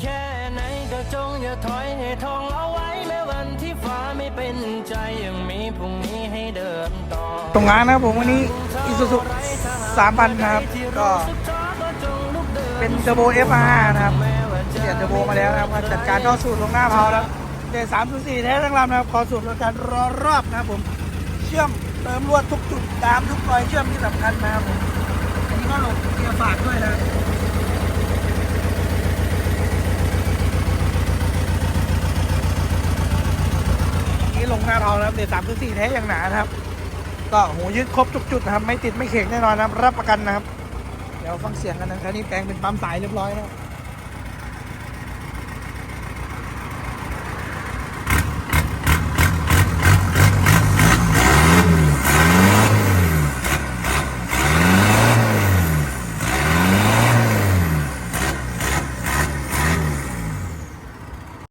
แค่ไหนก็จงอย่าถอยให้ทองเอาไว้แม้วันที่ฟ้าไม่เป็นใจยังมีพรุ่งนี้ให้เดินต่อตรงงานนะครับผมวันนี้อีซูซูสามพันนะครับ ก็เป็นเทอร์โบ F5 นะครับเปลี่ยนเทอร์โบมาแล้วนะครับมาจัดการท่อสูตรลงหน้าเพาแล้วเดสามศูนย์สี่แท้ทั้งลำนะครับขอสูตรการรอรอบนะครับผมเชื่อมเติมลวดทุกจุดตามทุกรอยเชื่อมที่สำคัญนะครับผมอันนี้ก็ลงเกียร์ฝาก ด้วยนะครับนี่ลงหน้าเพาแล้วเดสามคือสี่แท้อย่างหนานะครับ ก็หูยึดครบทุกจุดนะครับ ไม่ติดไม่เข่งแน่นอนนะครับ รับประกันนะครับ เดี๋ยวฟังเสียงกันนะครับนี่แปลงเป็นปั๊มสายเรียบร้อยนะครับ